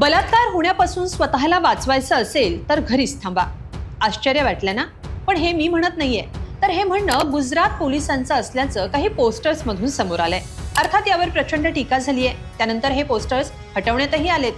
बलात्कार होण्यापासून स्वतःला वाचवायचं असेल तर घरीच थांबा. आश्चर्य वाटलं ना? पण हे मी म्हणत नाहीये. तर हे म्हणणं गुजरात पोलिसांचं असल्याचं काही पोस्टर्स मधून समोर आलंय. अर्थात यावर प्रचंड टीका झाली आहे त्यानंतर हे पोस्टर्स हटवण्यातही आलेत.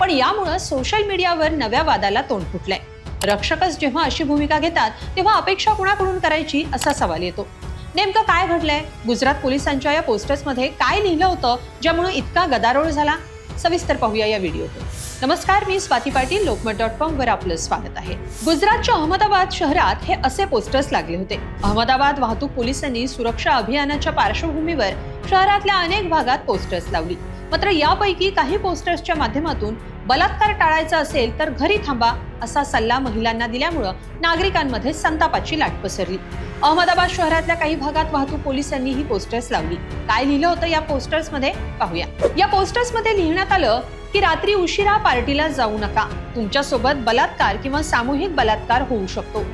पण यामुळं सोशल मीडियावर नव्या वादाला तोंड फुटलंय. रक्षकच जेव्हा अशी भूमिका घेतात तेव्हा अपेक्षा कुणाकडून करायची असा सवाल येतो. नेमकं काय घडलंय? गुजरात पोलिसांच्या या पोस्टर्समध्ये काय लिहिलं होतं ज्यामुळे इतका गदारोळ झाला? सविस्तर पाहूया या व्हिडिओतून. नमस्कार मी स्वाती पाटील लोकमत डॉट कॉम वर आपलं स्वागत आहे. गुजरातच्या अहमदाबाद शहरात हे असे पोस्टर्स लागले होते. अहमदाबाद वाहतूक पोलिसांनी सुरक्षा अभियानाच्या पार्श्वभूमीवर शहरातल्या अनेक भागात पोस्टर्स लावली. मात्र यापैकी काही पोस्टर्सच्या माध्यमातून बलात्कार टाळायचा असेल तर घरी थांबा असा सल्ला महिलांना दिल्यामुळं नागरिकांमध्ये संतापाची लाट पसरली. अहमदाबाद शहरातल्या काही भागात वाहतूक पोलिसांनी ही पोस्टर्स लावली. काय लिहिलं होतं या पोस्टर्समध्ये? पाहूया. या पोस्टर्समध्ये लिहिण्यात आलं की रात्री उशिरा पार्टीला जाऊ नका. तुमच्यासोबत बलात्कार किंवा सामूहिक बलात्कार होऊ शकतो.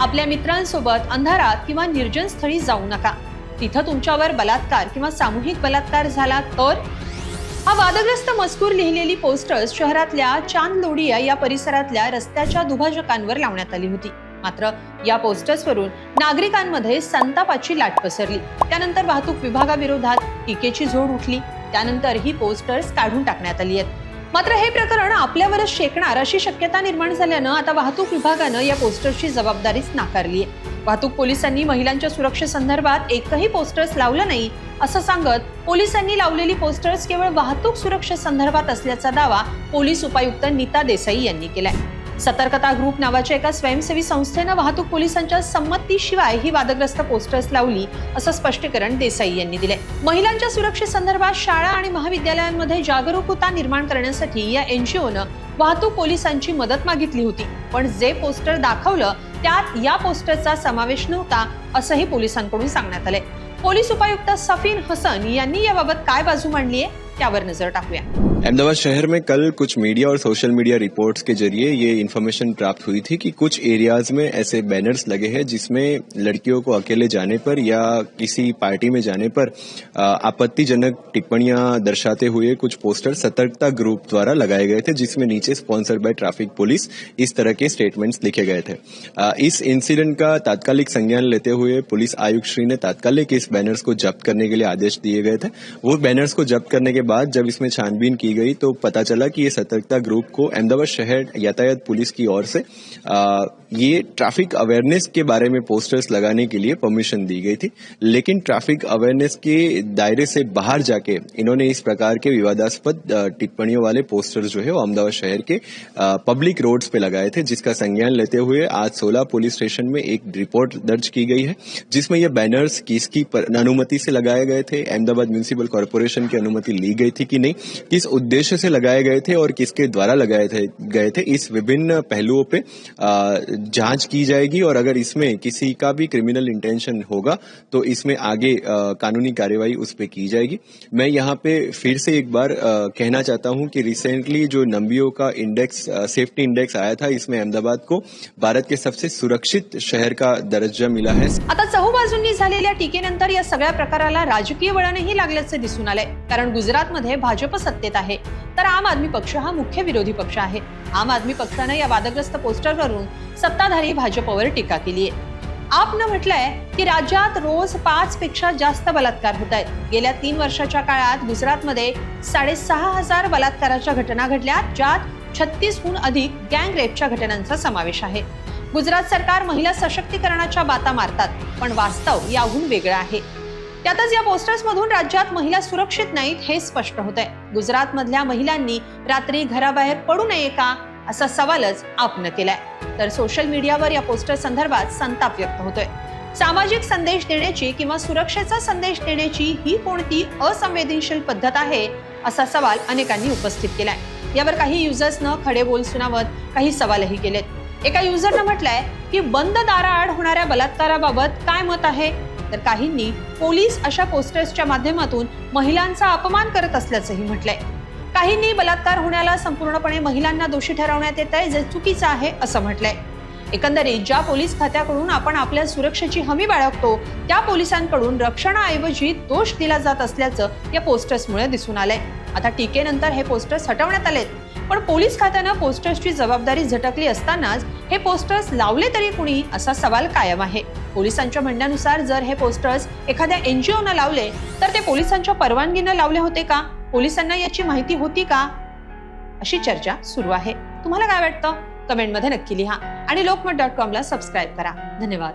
आपल्या मित्रांसोबत अंधारात किंवा निर्जन स्थळी जाऊ नका. तिथं तुमच्यावर बलात्कार किंवा सामूहिक बलात्कार झाला तर हा वादग्रस्त मजकूर लिहिलेली पोस्टर्स शहरातल्या चांदलोडिया या परिसरातल्या रस्त्याच्या दुभाजकांवर लावण्यात आली होती. मात्र या पोस्टर्सवरून नागरिकांमध्ये संतापाची लाट पसरली. त्यानंतर वाहतूक विभागाविरोधात टीकेची झोड उठली. त्यानंतर ही पोस्टर्स काढून टाकण्यात आली आहेत. मात्र हे प्रकरण आपल्यावरच शेकणार अशी शक्यता निर्माण झाल्यानं आता वाहतूक विभागानं या पोस्टर्सची जबाबदारीच नाकारली आहे. वाहतूक पोलिसांनी महिलांच्या सुरक्षेसंदर्भात एकही पोस्टर्स लावलं नाही असं सांगत पोलिसांनी लावलेली पोस्टर्स केवळ वाहतूक सुरक्षेसंदर्भात असल्याचा दावा पोलीस उपायुक्त नीता देसाई यांनी केलाय. सतर्कता ग्रुप नावाच्या एका स्वयंसेवी संस्थेनं वाहतूक पोलिसांच्या संमतीशिवाय ही वादग्रस्त पोस्टर्स लावली असं स्पष्टीकरण देसाई यांनी दिलंय. महिलांच्या सुरक्षेसंदर्भात शाळा आणि महाविद्यालयांमध्ये जागरूकता निर्माण करण्यासाठी या एनजीओनं वाहतूक पोलिसांची मदत मागितली होती. पण जे पोस्टर दाखवलं त्यात या पोस्टरचा समावेश नव्हता असंही पोलिसांकडून सांगण्यात आलंय. पोलीस उपायुक्त सफीन हसन यांनी याबाबत काय बाजू मांडली आहे त्यावर नजर टाकूया. अहमदाबाद शहर में कल कुछ मीडिया और सोशल मीडिया रिपोर्ट्स के ज़रिए ये इन्फॉर्मेशन प्राप्त हुई थी कि कुछ एरियाज़ में ऐसे बैनर्स लगे हैं जिसमें लड़कियों को अकेले जाने पर या किसी पार्टी में जाने पर आपत्तिजनक टिप्पणियाँ दर्शाते हुए कुछ पोस्टर सतर्कता ग्रुप द्वारा लगाए गए थे, जिसमें नीचे स्पॉन्सर्ड बाय ट्रैफ़िक पुलिस इस तरह के स्टेटमेंट्स लिखे गए थे। इस इंसिडेंट का तात्कालिक संज्ञान लेते हुए पुलिस आयुक्त श्री ने तात्कालिक इस बैनर्स को जब्त करने के लिए आदेश दिए गए थे। वो बैनर्स को जब्त करने के बाद जब इसमें छानबीन की गई तो पता चला कि ये सतर्कता ग्रुप को अहमदाबाद शहर यातायात पुलिस की ओर से अ, ये ट्रैफ़िक अवेयरनेस के बारे में पोस्टर्स लगाने के लिए परमिशन दी गई थी। लेकिन ट्रैफ़िक अवेयरनेस के दायरे से बाहर जाके इन्होंने इस प्रकार के विवादास्पद टिप्पणियों वाले पोस्टर्स जो है वो अहमदाबाद शहर के पब्लिक रोड्स पे लगाए थे जिसका संज्ञान लेते हुए आज सोलह पुलिस स्टेशन में एक रिपोर्ट दर्ज की गई है जिसमें ये बैनर्स किसकी अनुमति से लगाए गए थे अहमदाबाद म्यूनिसिपल कॉरपोरेशन की अनुमति ली गई थी कि नहीं किस उद्देश्य से लगाए गए थे और किसके द्वारा लगाए थे, गए थे, इस विभिन्न पहलुओं पे जाँच की जाएगी और अगर इसमें किसी का भी क्रिमिनल इंटेंशन होगा तो इसमें आगे कानूनी कार्यवाही उस पर की जाएगी। मैं यहाँ पे फिर से एक बार कहना चाहता हूँ कि रिसेंटली जो नंबियों का इंडेक्स सेफ्टी इंडेक्स आया था, इसमें अहमदाबाद को भारत के सबसे सुरक्षित शहर का दर्जा मिला है। आता चहूबाजूंनी झालेल्या टीकेनंतर या सगळ्या प्रकाराला राजकीय वळणही लागल्याचे दिसून आलंय, कारण गुजरातमध्ये भाजप सत्तेत आहे. तर आम आदमी पक्ष हा मुख्य विरोधी पक्ष आहे. आम आदमी पक्षानं या वादग्रस्त पोस्टरवरून सत्ताधारी भाजपवर टीका केली आहे. आपनं म्हटलंय की राज्यात रोज पाच पेक्षा जास्त बलात्कार होत आहेत. गेल्या तीन वर्षाच्या काळात गुजरातमध्ये साडेसहा हजार बलात्काराच्या घटना घडल्या ज्यात छत्तीसहून अधिक गँग रेपच्या घटनांचा समावेश आहे. गुजरात सरकार महिला सशक्तीकरणाच्या बाता मारतात पण वास्तव याहून वेगळं आहे. त्यातच या पोस्टर्समधून राज्यात महिला सुरक्षित नाहीत हे स्पष्ट होत आहे गुजरातमधल्या महिलांनी रात्री घराबाहेर पडू नये का असा सवालच आपण केलाय. तर सोशल मीडियावर या पोस्टर संदर्भात संताप व्यक्त होतोय. सामाजिक संदेश देण्याची किंवा सुरक्षेचा संदेश देण्याची ही कोणती असंवेदनशील पद्धत आहे असा सवाल अनेकांनी उपस्थित केलाय. यावर काही युजर्सनं खडे बोल सुनावत काही सवालही केलेत. एका युजरनं म्हटलंय की बंद दाराआड होणाऱ्या बलात्काराबाबत काय मत आहे? तर काहींनी पोलीस अशा पोस्टर्सच्या माध्यमातून महिलांचा अपमान करत असल्याचंही म्हटलंय. काहींनी बलात्कार होण्याला संपूर्णपणे महिलांना दोषी ठरवण्यात येत आहे जे चुकीचं आहे असं म्हटलंय. एकंदरीत ज्या पोलीस खात्याकडून आपण आपल्या सुरक्षेची हमी बाळगतो त्या पोलिसांकडून रक्षणाऐवजी दोष दिला जात असल्याचं या पोस्टर्समुळे दिसून आलंय. आता टीकेनंतर हे पोस्टर्स हटवण्यात आलेत. पण पोलीस खात्यानं पोस्टर्सची जबाबदारी झटकली असतानाच हे पोस्टर्स लावले तरी कुणी असा सवाल कायम आहे. पोलिसांच्या म्हणण्यानुसार जर हे पोस्टर्स एखाद्या एनजीओनं लावले तर ते पोलिसांच्या परवानगीनं लावले होते का? पोलिसांना याची माहिती होती का? अशी चर्चा सुरू आहे. तुम्हाला काय वाटतं? कमेंटमध्ये नक्की लिहा आणि लोकमत डॉट कॉमला सबस्क्राईब करा. धन्यवाद.